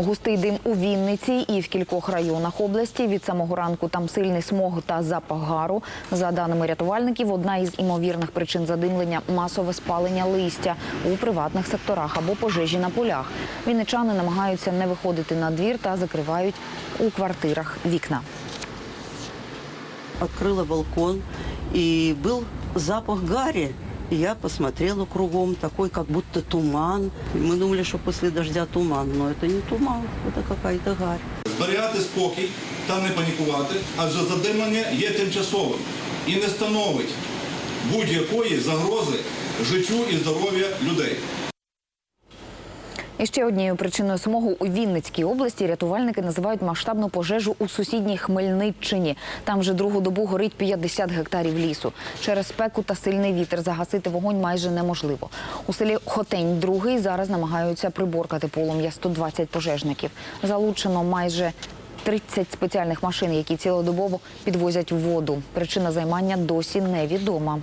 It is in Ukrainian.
Густий дим у Вінниці і в кількох районах області. Від самого ранку там сильний смог та запах гару. За даними рятувальників, одна із імовірних причин задимлення масове спалення листя у приватних секторах або пожежі на полях. Вінничани намагаються не виходити на двір та закривають у квартирах вікна. Открыла балкон, и был запах гари. И я посмотрела кругом, такой как будто туман. И мы думали, что после дождя туман, но это не туман, это какая-то гарь. Зберігати спокій та не панікувати, адже задимлення є тимчасовим і не становить будь-якої загрози життю і здоров'я людей. І ще однією причиною смогу у Вінницькій області рятувальники називають масштабну пожежу у сусідній Хмельниччині. Там вже другу добу горить 50 гектарів лісу. Через спеку та сильний вітер загасити вогонь майже неможливо. У селі Хотень другий зараз намагаються приборкати полум'я 120 пожежників. Залучено майже 30 спеціальних машин, які цілодобово підвозять воду. Причина займання досі невідома.